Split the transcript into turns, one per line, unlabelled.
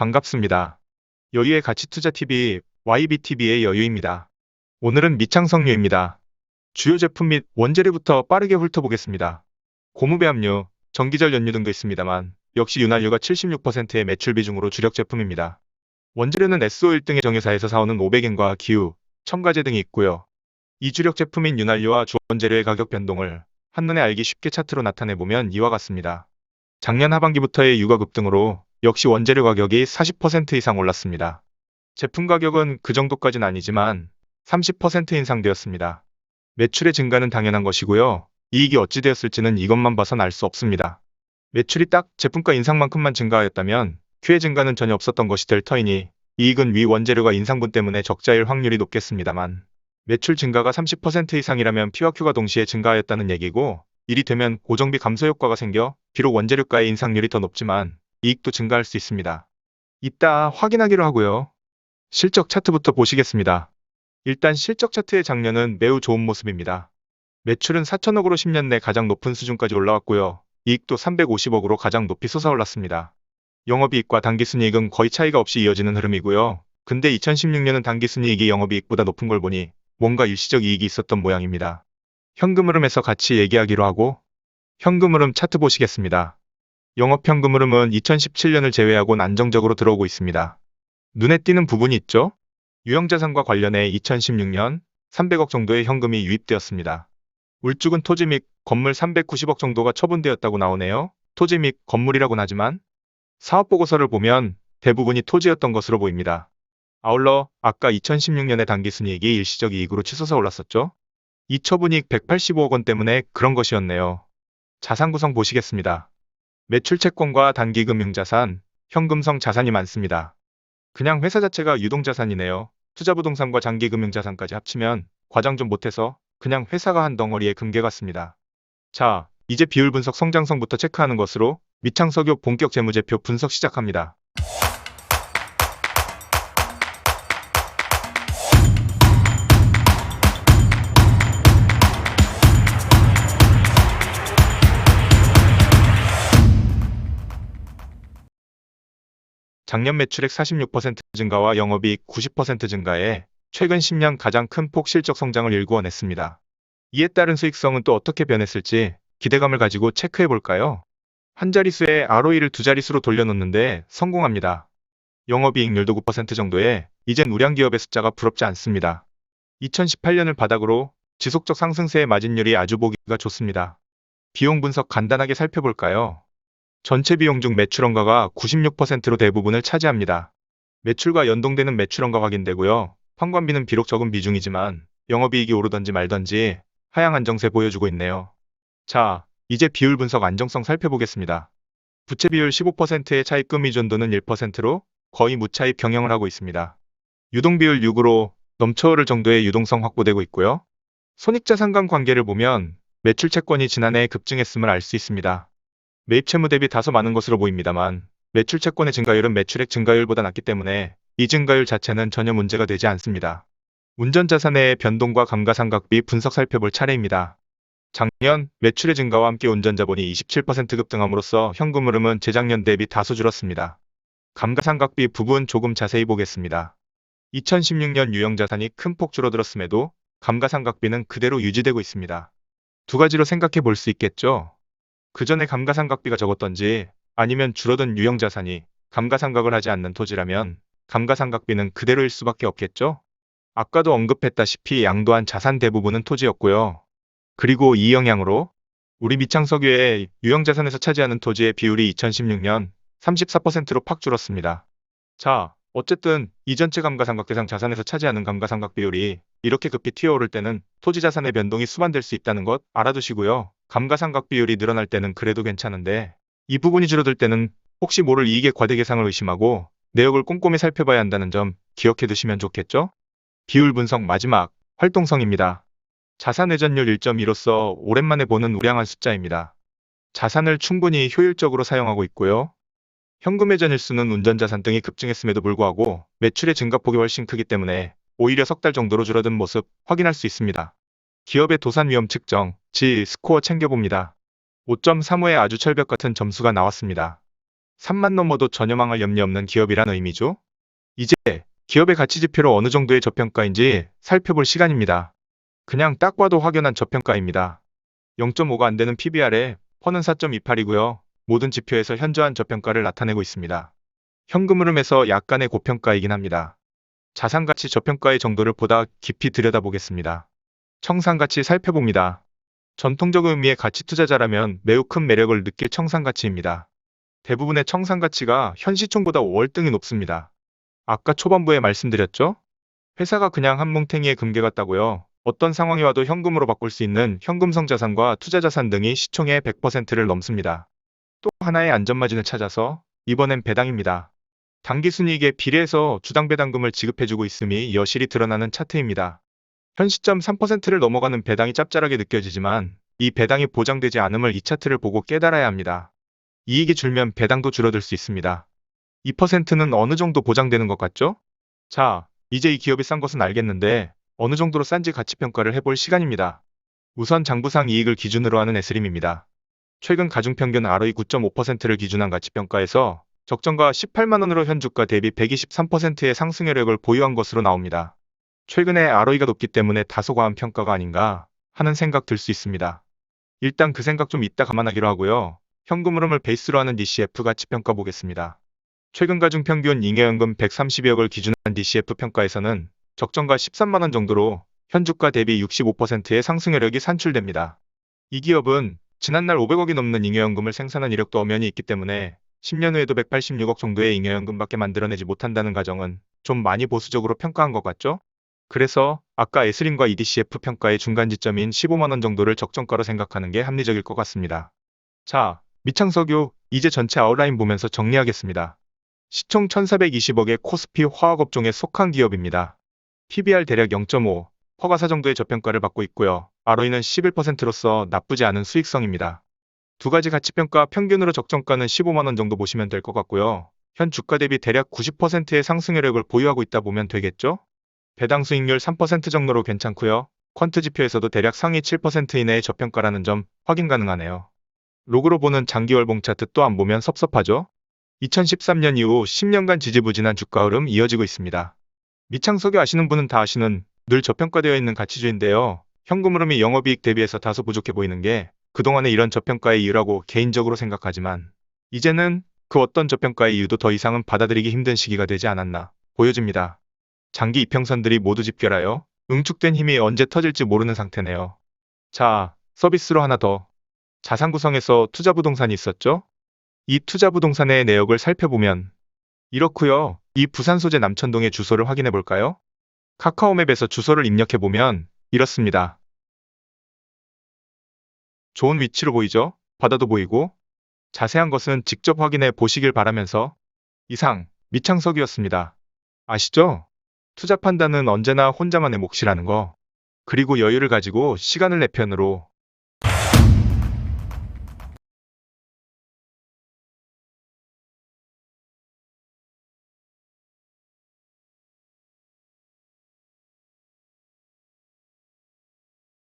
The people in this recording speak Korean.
반갑습니다. 여유의 가치투자TV YBTV의 여유입니다. 오늘은 미창석유입니다. 주요 제품 및 원재료부터 빠르게 훑어보겠습니다. 고무배합류, 전기절 연유 등도 있습니다만 역시 윤활유가 76%의 매출 비중으로 주력 제품입니다. 원재료는 SO 1 등의 정유사에서 사오는 500엔과 기후, 첨가제 등이 있고요. 이 주력 제품인 윤활유와 주원재료의 가격 변동을 한눈에 알기 쉽게 차트로 나타내보면 이와 같습니다. 작년 하반기부터의 유가 급등으로 역시 원재료 가격이 40% 이상 올랐습니다. 제품 가격은 그 정도까진 아니지만 30% 인상되었습니다. 매출의 증가는 당연한 것이고요. 이익이 어찌 되었을지는 이것만 봐선 알 수 없습니다. 매출이 딱 제품가 인상만큼만 증가하였다면 큐의 증가는 전혀 없었던 것이 될 터이니 이익은 위 원재료가 인상분 때문에 적자일 확률이 높겠습니다만 매출 증가가 30% 이상이라면 P와 Q가 동시에 증가하였다는 얘기고 일이 되면 고정비 감소 효과가 생겨 비록 원재료가의 인상률이 더 높지만 이익도 증가할 수 있습니다. 이따 확인하기로 하고요. 실적 차트부터 보시겠습니다. 일단 실적 차트의 작년은 매우 좋은 모습입니다. 매출은 4천억으로 10년 내 가장 높은 수준까지 올라왔고요. 이익도 350억으로 가장 높이 솟아올랐습니다. 영업이익과 당기순이익은 거의 차이가 없이 이어지는 흐름이고요. 근데 2016년은 당기순이익이 영업이익보다 높은 걸 보니 뭔가 일시적 이익이 있었던 모양입니다. 현금 흐름에서 같이 얘기하기로 하고 현금 흐름 차트 보시겠습니다. 영업 현금 흐름은 2017년을 제외하고는 안정적으로 들어오고 있습니다. 눈에 띄는 부분이 있죠? 유형자산과 관련해 2016년 300억 정도의 현금이 유입되었습니다. 울쭉은 토지 및 건물 390억 정도가 처분되었다고 나오네요. 토지 및 건물이라고는 하지만 사업보고서를 보면 대부분이 토지였던 것으로 보입니다. 아울러 아까 2016년의 당기순이익이 일시적 이익으로 치솟아 올랐었죠. 이 처분이익 185억 원 때문에 그런 것이었네요. 자산 구성 보시겠습니다. 매출 채권과 단기금융자산, 현금성 자산이 많습니다. 그냥 회사 자체가 유동자산이네요. 투자부동산과 장기금융자산까지 합치면 과장 좀 못해서 그냥 회사가 한 덩어리의 금괴 같습니다. 자, 이제 비율 분석 성장성부터 체크하는 것으로 미창석유 본격 재무제표 분석 시작합니다. 작년 매출액 46% 증가와 영업이익 90% 증가에 최근 10년 가장 큰 폭 실적 성장을 일구어냈습니다. 이에 따른 수익성은 또 어떻게 변했을지 기대감을 가지고 체크해 볼까요? 한 자릿수의 ROE를 두 자릿수로 돌려놓는데 성공합니다. 영업이익률도 9% 정도에 이젠 우량 기업의 숫자가 부럽지 않습니다. 2018년을 바닥으로 지속적 상승세의 마진율이 아주 보기가 좋습니다. 비용 분석 간단하게 살펴볼까요? 전체 비용 중 매출원가가 96%로 대부분을 차지합니다. 매출과 연동되는 매출원가 확인되고요. 판관비는 비록 적은 비중이지만 영업이익이 오르던지 말던지 하향 안정세 보여주고 있네요. 자, 이제 비율 분석 안정성 살펴보겠습니다. 부채 비율 15%의 차입금 의존도는 1%로 거의 무차입 경영을 하고 있습니다. 유동 비율 6으로 넘쳐흐를 정도의 유동성 확보되고 있고요. 손익자산 간 관계를 보면 매출 채권이 지난해 급증했음을 알 수 있습니다. 매입 채무 대비 다소 많은 것으로 보입니다만 매출 채권의 증가율은 매출액 증가율보다 낮기 때문에 이 증가율 자체는 전혀 문제가 되지 않습니다. 운전자산의 변동과 감가상각비 분석 살펴볼 차례입니다. 작년 매출의 증가와 함께 운전자본이 27% 급등함으로써 현금 흐름은 재작년 대비 다소 줄었습니다. 감가상각비 부분 조금 자세히 보겠습니다. 2016년 유형자산이 큰 폭 줄어들었음에도 감가상각비는 그대로 유지되고 있습니다. 두 가지로 생각해 볼 수 있겠죠. 그 전에 감가상각비가 적었던지 아니면 줄어든 유형 자산이 감가상각을 하지 않는 토지라면 감가상각비는 그대로일 수밖에 없겠죠? 아까도 언급했다시피 양도한 자산 대부분은 토지였고요. 그리고 이 영향으로 우리 미창석유의 유형 자산에서 차지하는 토지의 비율이 2016년 34%로 팍 줄었습니다. 자, 어쨌든 이 전체 감가상각 대상 자산에서 차지하는 감가상각 비율이 이렇게 급히 튀어오를 때는 토지 자산의 변동이 수반될 수 있다는 것 알아두시고요. 감가상각 비율이 늘어날 때는 그래도 괜찮은데 이 부분이 줄어들 때는 혹시 모를 이익의 과대 계상을 의심하고 내역을 꼼꼼히 살펴봐야 한다는 점 기억해 두시면 좋겠죠? 비율 분석 마지막 활동성입니다. 자산 회전율 1.2로서 오랜만에 보는 우량한 숫자입니다. 자산을 충분히 효율적으로 사용하고 있고요. 현금 회전 일수는 운전자산 등이 급증했음에도 불구하고 매출의 증가폭이 훨씬 크기 때문에 오히려 석 달 정도로 줄어든 모습 확인할 수 있습니다. 기업의 도산 위험 측정, 지 스코어 챙겨봅니다. 5.35의 아주 철벽 같은 점수가 나왔습니다. 3만 넘어도 전혀 망할 염려 없는 기업이란 의미죠. 이제 기업의 가치 지표로 어느 정도의 저평가인지 살펴볼 시간입니다. 그냥 딱 봐도 확연한 저평가입니다. 0.5가 안 되는 PBR에 퍼는 4.28이고요. 모든 지표에서 현저한 저평가를 나타내고 있습니다. 현금 흐름에서 약간의 고평가이긴 합니다. 자산 가치 저평가의 정도를 보다 깊이 들여다보겠습니다. 청산 가치 살펴봅니다. 전통적 의미의 가치 투자자라면 매우 큰 매력을 느낄 청산 가치입니다. 대부분의 청산 가치가 현 시총보다 월등히 높습니다. 아까 초반부에 말씀드렸죠? 회사가 그냥 한 뭉탱이의 금괴 같다고요. 어떤 상황이 와도 현금으로 바꿀 수 있는 현금성 자산과 투자 자산 등이 시총의 100%를 넘습니다. 또 하나의 안전마진을 찾아서 이번엔 배당입니다. 단기 순이익에 비례해서 주당 배당금을 지급해주고 있음이 여실히 드러나는 차트입니다. 현 시점 3%를 넘어가는 배당이 짭짤하게 느껴지지만 이 배당이 보장되지 않음을 이 차트를 보고 깨달아야 합니다. 이익이 줄면 배당도 줄어들 수 있습니다. 2%는 어느 정도 보장되는 것 같죠? 자, 이제 이 기업이 싼 것은 알겠는데 어느 정도로 싼지 가치 평가를 해볼 시간입니다. 우선 장부상 이익을 기준으로 하는 에스림입니다. 최근 가중평균 ROE 9.5%를 기준한 가치평가에서 적정가 18만원으로 현 주가 대비 123%의 상승 여력을 보유한 것으로 나옵니다. 최근에 ROE가 높기 때문에 다소 과한 평가가 아닌가 하는 생각 들 수 있습니다. 일단 그 생각 좀 이따 감안하기로 하고요. 현금 흐름을 베이스로 하는 DCF 가치 평가 보겠습니다. 최근 가중 평균 잉여연금 130여억을 기준한 DCF 평가에서는 적정가 13만원 정도로 현 주가 대비 65%의 상승 여력이 산출됩니다. 이 기업은 지난날 500억이 넘는 잉여연금을 생산한 이력도 엄연히 있기 때문에 10년 후에도 186억 정도의 잉여연금밖에 만들어내지 못한다는 가정은 좀 많이 보수적으로 평가한 것 같죠? 그래서 아까 에스림과 EDCF 평가의 중간 지점인 15만원 정도를 적정가로 생각하는 게 합리적일 것 같습니다. 자, 미창석유 이제 전체 아웃라인 보면서 정리하겠습니다. 시총 1420억의 코스피 화학업종에 속한 기업입니다. PBR 대략 0.5, 허가사 정도의 저평가를 받고 있고요. ROE는 11%로서 나쁘지 않은 수익성입니다. 두 가지 가치평가 평균으로 적정가는 15만원 정도 보시면 될 것 같고요. 현 주가 대비 대략 90%의 상승 여력을 보유하고 있다 보면 되겠죠? 배당 수익률 3% 정도로 괜찮고요. 퀀트 지표에서도 대략 상위 7% 이내의 저평가라는 점 확인 가능하네요. 로그로 보는 장기 월봉 차트 또안 보면 섭섭하죠? 2013년 이후 10년간 지지부진한 주가 흐름 이어지고 있습니다. 미창석유 아시는 분은 다 아시는 늘 저평가되어 있는 가치주인데요. 현금 흐름이 영업이익 대비해서 다소 부족해 보이는 게 그동안의 이런 저평가의 이유라고 개인적으로 생각하지만 이제는 그 어떤 저평가의 이유도 더 이상은 받아들이기 힘든 시기가 되지 않았나 보여집니다. 장기 이평선들이 모두 집결하여 응축된 힘이 언제 터질지 모르는 상태네요. 자, 서비스로 하나 더. 자산 구성에서 투자 부동산이 있었죠? 이 투자 부동산의 내역을 살펴보면 이렇고요. 이 부산 소재 남천동의 주소를 확인해 볼까요? 카카오맵에서 주소를 입력해 보면 이렇습니다. 좋은 위치로 보이죠? 바다도 보이고 자세한 것은 직접 확인해 보시길 바라면서 이상 미창석이었습니다. 아시죠? 투자 판단은 언제나 혼자만의 몫이라는 거. 그리고 여유를 가지고 시간을 내 편으로